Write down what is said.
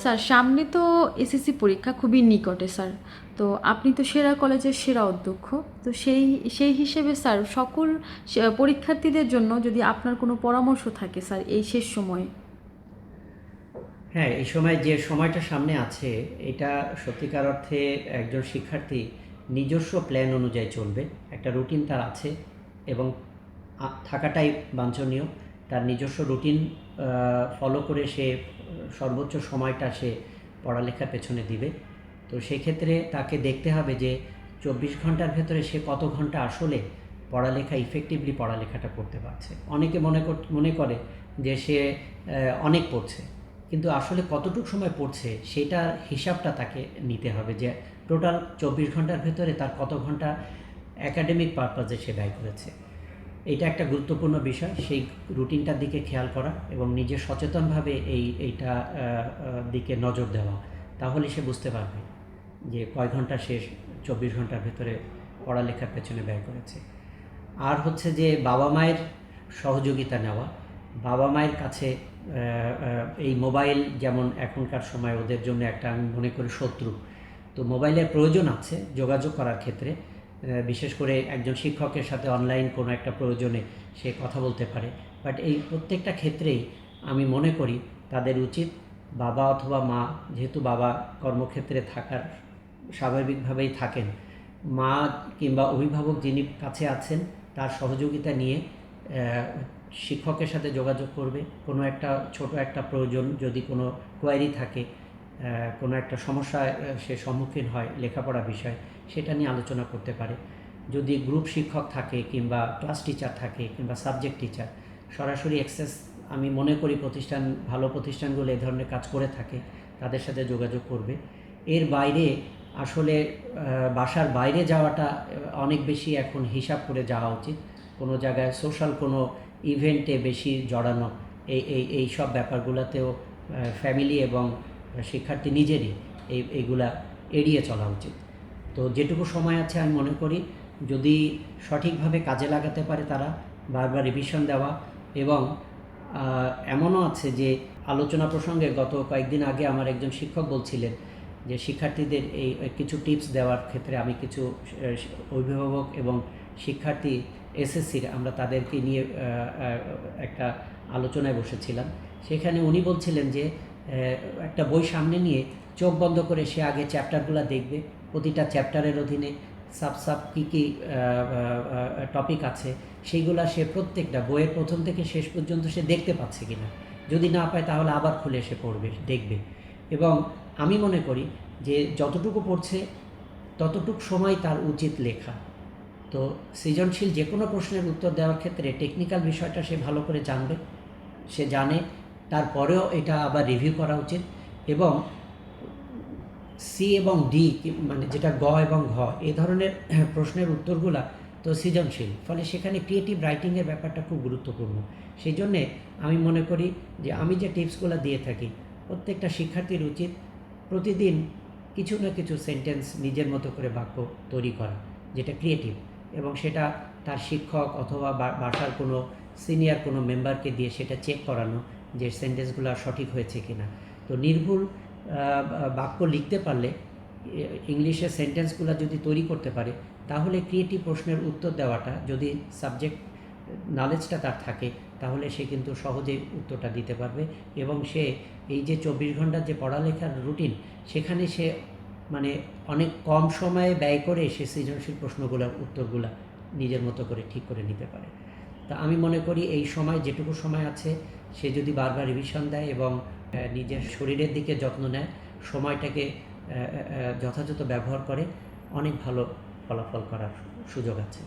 Sir, সামনে তো SSC পরীক্ষা খুবই নিকটে, স্যার। তো আপনি তো সেরা কলেজের সেরা অধ্যক্ষ। তো সেই সেই হিসেবে, স্যার, সকল পরীক্ষার্থীদের জন্য যদি আপনার কোনো পরামর্শ থাকে, স্যার, এই শেষ সময়ে। হ্যাঁ এই সময় যে সময়টা সামনে আছে, এটা সত্যিকার অর্থে একজন শিক্ষার্থী নিজস্ব প্ল্যান অনুযায়ী চলবে। একটা রুটিন তার আছে এবং থাকাটাই বাঞ্ছনীয়। তার নিজস্ব রুটিন ফলো করে সে সর্বোচ্চ সময়টা সে পড়ালেখার পেছনে দিবে। তো সেক্ষেত্রে তাকে দেখতে হবে যে চব্বিশ ঘণ্টার ভেতরে সে কত ঘণ্টা আসলে পড়ালেখা ইফেক্টিভলি পড়ালেখাটা করতে পারছে। অনেকে মনে মনে করে যে সে অনেক পড়ছে। কিন্তু আসলে কতটুকু সময় পড়ছে সেটার হিসাবটা তাকে নিতে হবে যে টোটাল চব্বিশ ঘণ্টার ভেতরে তার কত ঘণ্টা অ্যাকাডেমিক পারপাজে সে ব্যয় করেছে। এটা একটা গুরুত্বপূর্ণ বিষয়, সেই রুটিনটার দিকে খেয়াল করা এবং নিজে সচেতনভাবে এই, এইটা দিকে নজর দেওয়া। তাহলে সে বুঝতে পারবে যে কয় ঘণ্টা সে চব্বিশ ঘণ্টার ভেতরে পড়ালেখার পেছনে ব্যয় করেছে। আর হচ্ছে যে বাবা মায়ের সহযোগিতা নেওয়া, বাবা মায়ের কাছে এই মোবাইল যেমন এখনকার সময় ওদের জন্য একটা, আমি মনে করি শত্রু। তো মোবাইলের প্রয়োজন আছে যোগাযোগ করার ক্ষেত্রে। বিশেষ করে একজন শিক্ষকের সাথে অনলাইন কোনো একটা প্রয়োজনে সে কথা বলতে পারে। বাট এই প্রত্যেকটা ক্ষেত্রেই আমি মনে করি তাদের উচিত বাবা অথবা মা যেহেতু বাবা কর্মক্ষেত্রে থাকার স্বাভাবিকভাবেই থাকেন মা কিংবা অভিভাবক যিনি কাছে আছেন তার সহযোগিতা নিয়ে শিক্ষকের সাথে যোগাযোগ করবে। কোনো একটা ছোট একটা প্রয়োজন যদি কোনো কোয়ারি থাকে কোনো একটা সমস্যায় আহ, সে সম্মুখীন হয় লেখাপড়া বিষয় সেটা নিয়ে আলোচনা করতে পারে। যদি গ্রুপ শিক্ষক থাকে কিংবা ক্লাস টিচার থাকে কিংবা সাবজেক্ট টিচার সরাসরি অ্যাক্সেস আমি মনে করি প্রতিষ্ঠান, ভালো প্রতিষ্ঠানগুলো এ ধরনের কাজ করে থাকে, তাদের সাথে যোগাযোগ করবে। এর বাইরে আসলে বাসার বাইরে যাওয়াটা অনেক বেশি এখন হিসাব করে যাওয়া উচিত। কোনো জায়গায় সোশ্যাল কোনো ইভেন্টে বেশি জড়ানো, এই এই এই সব ব্যাপারগুলোতেও ফ্যামিলি এবং শিক্ষার্থী নিজেরই এই, এইগুলা এড়িয়ে চলা উচিত। তো যেটুকু সময় আছে আমি মনে করি, যদি সঠিকভাবে কাজে লাগাতে পারে তারা, বারবার রিভিশন দেওয়া এবং এমনও আছে যে আলোচনা প্রসঙ্গে গত কয়েকদিন আগে আমার একজন শিক্ষক বলছিলেন যে শিক্ষার্থীদের এই কিছু টিপস দেওয়ার ক্ষেত্রে আমি কিছু অভিভাবক এবং শিক্ষার্থী এসএসসির আমরা তাদেরকে নিয়ে একটা আলোচনায় বসেছিলাম। সেখানে উনি বলছিলেন যে একটা বই সামনে নিয়ে চোখ বন্ধ করে সে আগে চ্যাপ্টারগুলো দেখবে প্রতিটা চ্যাপ্টারের অধীনে সাব সাব কী কী টপিক আছে, সেইগুলা সে প্রত্যেকটা বইয়ের প্রথম থেকে শেষ পর্যন্ত সে দেখতে পাচ্ছে কিনা। যদি না পায় তাহলে আবার খুলে সে পড়বে, দেখবে। এবং আমি মনে করি যে যতটুকু পড়ছে, ততটুক সময় তার উচিত লেখা। তো সৃজনশীল যে কোনো প্রশ্নের উত্তর দেওয়ার ক্ষেত্রে টেকনিক্যাল বিষয়টা সে ভালো করে জানবে, সে জানে, তারপরেও এটা আবার রিভিউ করা উচিত। এবং সি এবং ডি মানে যেটা গ এবং ঘ, এই ধরনের প্রশ্নের উত্তরগুলা তো সৃজনশীল। ফলে সেখানে ক্রিয়েটিভ রাইটিংয়ের ব্যাপারটা খুব গুরুত্বপূর্ণ। সেই জন্যে আমি মনে করি যে আমি যে টিপসগুলো দিয়ে থাকি, প্রত্যেকটা শিক্ষার্থীর উচিত প্রতিদিন কিছু না কিছু সেন্টেন্স নিজের মতো করে বাক্য তৈরি করা, যেটা ক্রিয়েটিভ এবং সেটা তার শিক্ষক অথবা বাসার কোনো সিনিয়র কোনো মেম্বারকে দিয়ে সেটা চেক করানো যে সেন্টেন্সগুলো সঠিক হয়েছে কিনা। তো নির্ভুল বাক্য লিখতে পারলে ইংলিশের সেন্টেন্সগুলো যদি তৈরি করতে পারে, তাহলে ক্রিয়েটিভ প্রশ্নের উত্তর দেওয়াটা, যদি সাবজেক্ট নলেজটা তার থাকে, তাহলে সে কিন্তু সহজেই উত্তরটা দিতে পারবে এবং সে এই যে চব্বিশ ঘণ্টার যে পড়ালেখার রুটিন সেখানে সে মানে অনেক কম সময়ে ব্যয় করে সে সৃজনশীল প্রশ্নগুলোর উত্তরগুলা নিজের মতো করে ঠিক করে নিতে পারে। তা আমি মনে করি এই সময়, যেটুকু সময় আছে, সে যদি বারবার রিভিশন দেয় এবং নিজের শরীরের দিকে যত্ন নেয়, সময়টাকে যথাযথ ব্যবহার করে, অনেক ভালো ফলাফল করার সুযোগ আছে।